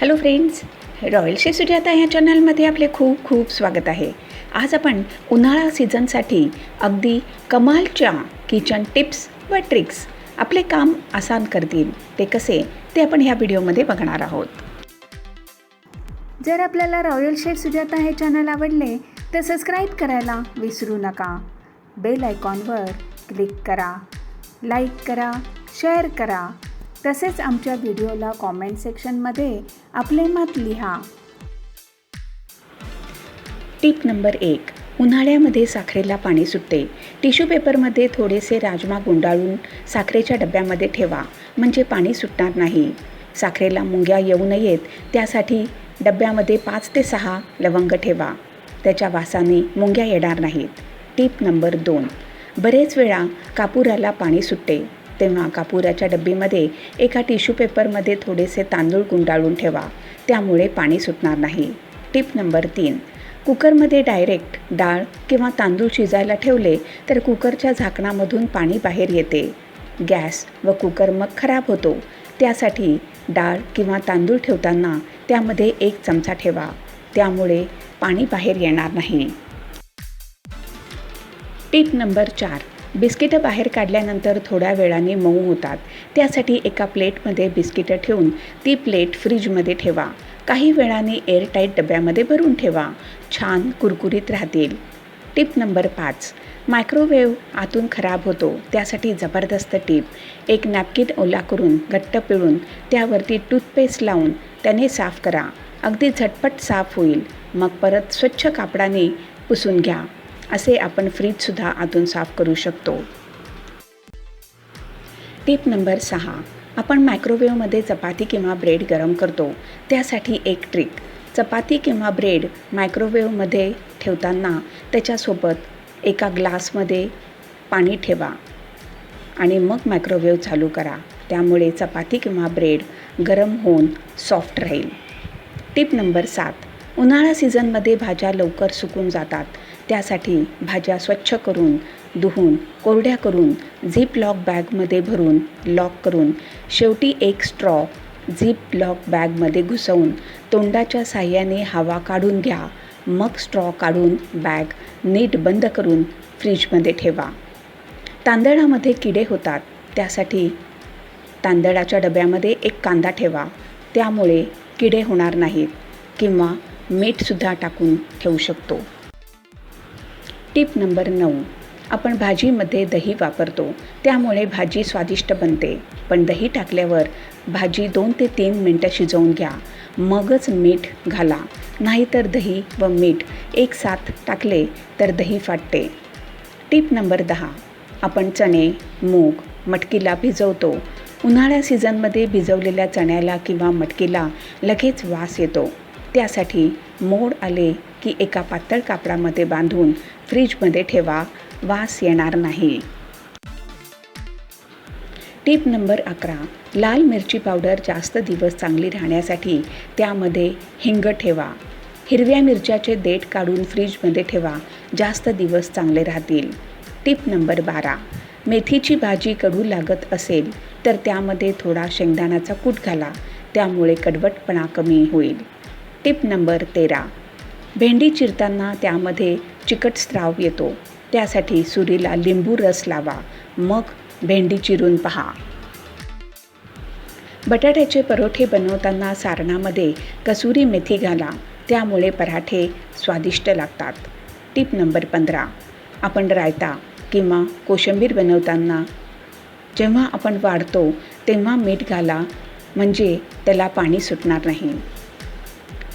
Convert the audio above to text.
Hello friends royal शे सुजाता ह्या चॅनलमध्ये आपले खूप खूप स्वागत आहे. आज आपण उन्हाळा सीझनसाठी अगदी कमालच्या किचन टिप्स व ट्रिक्स आपले काम आसान करतील ते कसे ते आपण ह्या व्हिडिओमध्ये बघणार आहोत. जर आपल्याला रॉयल शेफ सुजाता हे चॅनल आवडले तर सबस्क्राईब करायला विसरू नका. बेल आयकॉनवर क्लिक करा लाईक करा शेअर करा. तसेच आमच्या व्हिडिओला कॉमेंट सेक्शनमध्ये आपले मत लिहा. टिप नंबर एक उन्हाळ्यामध्ये साखरेला पाणी सुटते. टिश्यू पेपरमध्ये थोडेसे राजमा गुंडाळून साखरेच्या डब्यामध्ये ठेवा म्हणजे पाणी सुटणार नाही. साखरेला मुंग्या येऊ नयेत त्यासाठी डब्यामध्ये पाच ते सहा लवंग ठेवा. त्याच्या वासाने मुंग्या येणार नाहीत. टिप नंबर दोन बरेच वेळा कापुराला पाणी सुटते. तेव्हा कापुराच्या डब्बीमध्ये एका टिश्यू पेपरमध्ये थोडेसे तांदूळ गुंडाळून ठेवा. त्यामुळे पाणी सुटणार नाही. टिप नंबर तीन. कुकरमध्ये डायरेक्ट डाळ किंवा तांदूळ शिजायला ठेवले तर कुकरच्या झाकणामधून पाणी बाहेर येते. गॅस व कुकर मग खराब होतो. त्यासाठी डाळ किंवा तांदूळ ठेवताना त्यामध्ये एक चमचा ठेवा. त्यामुळे पाणी बाहेर येणार नाही. टीप नंबर चार. बिस्किटं बाहेर काढल्यानंतर थोड्या वेळाने मऊ होतात. त्यासाठी एका प्लेटमध्ये बिस्किटं ठेवून ती प्लेट फ्रीजमध्ये ठेवा. काही वेळाने एअरटाईट डब्यामध्ये भरून ठेवा. छान कुरकुरीत राहतील. टिप नंबर पाच. मायक्रोवेव्ह आतून खराब होतो. त्यासाठी जबरदस्त टीप. एक नॅपकिन ओला करून घट्ट पिळून त्यावरती टूथपेस्ट लावून त्याने साफ करा. अगदी झटपट साफ होईल. मग परत स्वच्छ कापडाने पुसून घ्या. असे आपण फ्रीजसुद्धा आतून साफ करू शकतो. टीप नंबर सहा. आपण मायक्रोवेव्हमध्ये चपाती किंवा ब्रेड गरम करतो. त्यासाठी एक ट्रिक चपाती किंवा ब्रेड मायक्रोवेव्हमध्ये ठेवताना त्याच्यासोबत एका ग्लासमध्ये पाणी ठेवा आणि मग मायक्रोवेव्ह चालू करा. त्यामुळे चपाती किंवा ब्रेड गरम होऊन सॉफ्ट राहील. टिप नंबर सात. उन्हाळा सीझनमध्ये भाज्या लवकर सुकून जातात. त्यासाठी भाज्या स्वच्छ करून धुवून कोरड्या करून झिप लॉक बॅगमध्ये भरून लॉक करून शेवटी एक स्ट्रॉ झिप लॉक बॅगमध्ये घुसवून तोंडाच्या साह्याने हवा काढून घ्या. मग स्ट्रॉ काढून बॅग नीट बंद करून फ्रीजमध्ये ठेवा. तांदळामध्ये किडे होतात त्यासाठी तांदळाच्या डब्यामध्ये एक कांदा ठेवा. त्यामुळे किडे होणार नाहीत किंवा मीठसुद्धा टाकून ठेवू शकतो. टिप नंबर नऊ. आपण भाजीमध्ये दही वापरतो. त्यामुळे भाजी स्वादिष्ट बनते. पण दही टाकल्यावर भाजी दोन ते तीन मिनटं शिजवून घ्या. मगच मीठ घाला. नाहीतर दही व मीठ एक साथ टाकले तर दही फाटते. टिप नंबर दहा. आपण चणे मूग मटकीला भिजवतो. उन्हाळ्या सीझनमध्ये भिजवलेल्या चण्याला किंवा मटकीला लगेच वास येतो. त्यासाठी मोड आले की एका पातळ कापडामध्ये बांधून फ्रीजमध्ये ठेवा वास येणार नाही. टिप नंबर अकरा लाल मिरची पावडर जास्त दिवस चांगली राहण्यासाठी त्यामध्ये हिंग ठेवा. हिरव्या मिरच्याचे देठ काढून फ्रीजमध्ये ठेवा जास्त दिवस चांगले राहतील. टीप नंबर बारा मेथीची भाजी कडू लागत असेल तर त्यामध्ये थोडा शेंगदाण्याचा कूट घाला त्यामुळे कडवटपणा कमी होईल. टिप नंबर तेरा भेंडी चिरताना त्यामध्ये चिकट स्त्राव येतो. त्यासाठी सुरीला लिंबू रस लावा. मग भेंडी चिरून पहा. बटाट्याचे परोठे बनवताना सारणामध्ये कसुरी मेथी घाला. त्यामुळे पराठे स्वादिष्ट लागतात. टिप नंबर पंधरा. आपण रायता किंवा कोशिंबीर बनवताना जेव्हा आपण वाढतो तेव्हा मीठ घाला. म्हणजे त्याला पाणी सुटणार नाही.